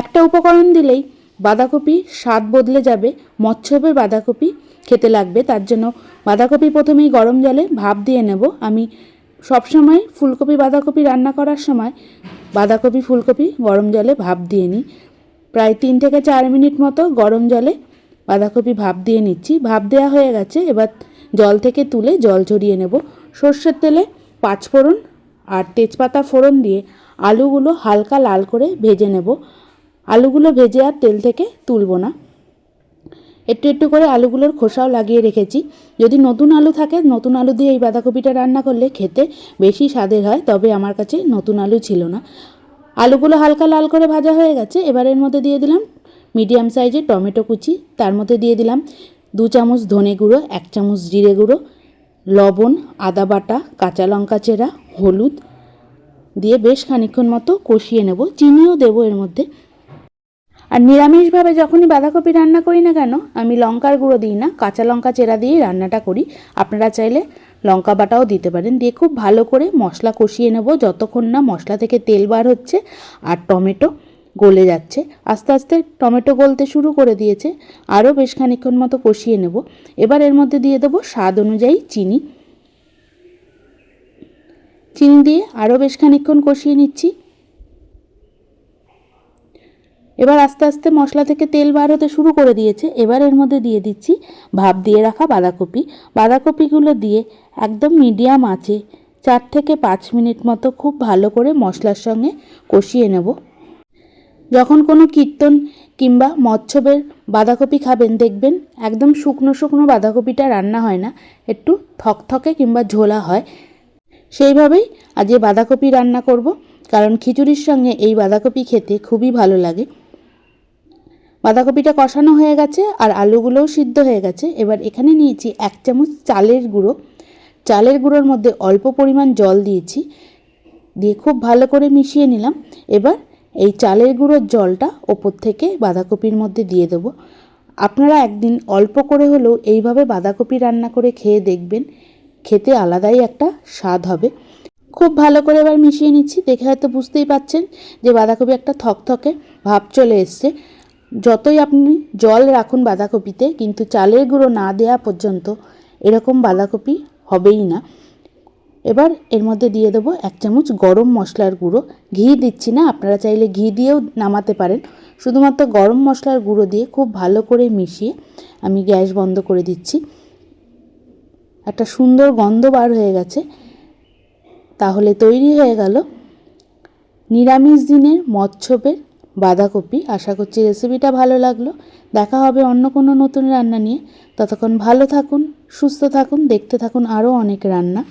একটা উপকরণ দিলেই বাঁধাকপি স্বাদ বদলে যাবে মৎস্যবের বাঁধাকপি খেতে লাগবে। তার জন্য বাঁধাকপি প্রথমেই গরম জলে ভাপ দিয়ে নেব। আমি সবসময় ফুলকপি বাঁধাকপি রান্না করার সময় বাঁধাকপি, ফুলকপি গরম জলে ভাপ দিয়ে নিই। প্রায় তিন থেকে চার মিনিট মতো গরম জলে বাঁধাকপি ভাপ দিয়ে নিচ্ছি। ভাপ দেওয়া হয়ে গেছে, এবার জল থেকে তুলে জল ঝরিয়ে নেব। সর্ষের তেলে পাঁচফোড়ন আর তেজপাতা ফোড়ন দিয়ে আলুগুলো হালকা লাল করে ভেজে নেব। আলুগুলো ভেজে আর তেল থেকে তুলব না। একটু একটু করে আলুগুলোর খোসাও লাগিয়ে রেখেছি। যদি নতুন আলু থাকে, নতুন আলু দিয়ে এই বাঁধাকপিটা রান্না করলে খেতে বেশি স্বাদের হয়, তবে আমার কাছে নতুন আলু ছিল না। আলুগুলো হালকা লাল করে ভাজা হয়ে গেছে। এবার এর মধ্যে দিয়ে দিলাম মিডিয়াম সাইজের টমেটো কুচি। তার মধ্যে দিয়ে দিলাম দু চামচ ধনে গুঁড়ো, এক চামচ জিরে গুঁড়ো, লবণ, আদা বাটা, কাঁচা লঙ্কা চেরা, হলুদ দিয়ে বেশ খানিক্ষণ মতো কষিয়ে নেব। চিনিও দেবো এর মধ্যে। আর নিরামিষভাবে যখনই বাঁধাকপি রান্না করি না কেন, আমি লঙ্কার গুঁড়ো দিই না, কাঁচা লঙ্কা চেরা দিয়েই রান্নাটা করি। আপনারা চাইলে লঙ্কা বাটাও দিতে পারেন। দিয়ে খুব ভালো করে মশলা কষিয়ে নেব, যতক্ষণ না মশলা থেকে তেল বার হচ্ছে আর টমেটো গলে যাচ্ছে। আস্তে আস্তে টমেটো গলতে শুরু করে দিয়েছে, আরও বেশ খানিক্ষণ মতো কষিয়ে নেব। এবার এর মধ্যে দিয়ে দেবো স্বাদ অনুযায়ী চিনি। চিনি দিয়ে আরও বেশ খানিক্ষণ কষিয়ে নিচ্ছি। এবার আস্তে আস্তে মশলা থেকে তেল বার হতে শুরু করে দিয়েছে। এবার এর মধ্যে দিয়ে দিচ্ছি ভাপ দিয়ে রাখা বাঁধাকপি। বাঁধাকপিগুলো দিয়ে একদম মিডিয়াম আঁচে চার থেকে পাঁচ মিনিট মতো খুব ভালো করে মশলার সঙ্গে কষিয়ে নেব। যখন কোনো কীর্তন কিংবা মৎস্যবের বাঁধাকপি খাবেন, দেখবেন একদম শুকনো শুকনো বাঁধাকপিটা রান্না হয় না, একটু থকথকে কিংবা ঝোলা হয়। সেইভাবেই আজ বাঁধাকপি রান্না করব, কারণ খিচুড়ির সঙ্গে এই বাঁধাকপি খেতে খুবই ভালো লাগে। বাঁধাকপিটা কষানো হয়ে গেছে আর আলুগুলোও সিদ্ধ হয়ে গেছে। এবার এখানে নিয়েছি এক চামচ চালের গুঁড়ো। চালের গুঁড়োর মধ্যে অল্প পরিমাণ জল দিয়েছি, দিয়ে খুব ভালো করে মিশিয়ে নিলাম। এবার এই চালের গুঁড়োর জলটা ওপর থেকে বাঁধাকপির মধ্যে দিয়ে দেবো। আপনারা একদিন অল্প করে হলেও এইভাবে বাঁধাকপি রান্না করে খেয়ে দেখবেন, খেতে আলাদাই একটা স্বাদ হবে। খুব ভালো করে এবার মিশিয়ে নিচ্ছি, দেখে হয়তো বুঝতেই পাচ্ছেন যে বাঁধাকপি একটা থকথকে ভাব চলে এসছে। যতই আপনি জল রাখুন বাঁধাকপিতে, কিন্তু চালের গুঁড়ো না দেওয়া পর্যন্ত এরকম বাঁধাকপি হবেই না। এবার এর মধ্যে দিয়ে দেবো এক চামচ গরম মশলার গুঁড়ো। ঘি দিচ্ছি না, আপনারা চাইলে ঘি দিয়েও নামাতে পারেন। শুধুমাত্র গরম মশলার গুঁড়ো দিয়ে খুব ভালো করে মিশিয়ে আমি গ্যাস বন্ধ করে দিচ্ছি। একটা সুন্দর গন্ধ বার হয়ে গেছে। তাহলে তৈরি হয়ে গেল নিরামিষ দিনের মৎস্যপের বাঁধাকপি। আশা করছি রেসিপিটা ভালো লাগল। দেখা হবে অন্য কোনো নতুন রান্না নিয়ে। ততক্ষণ ভালো থাকুন, সুস্থ থাকুন, দেখতে থাকুন আরও অনেক রান্না।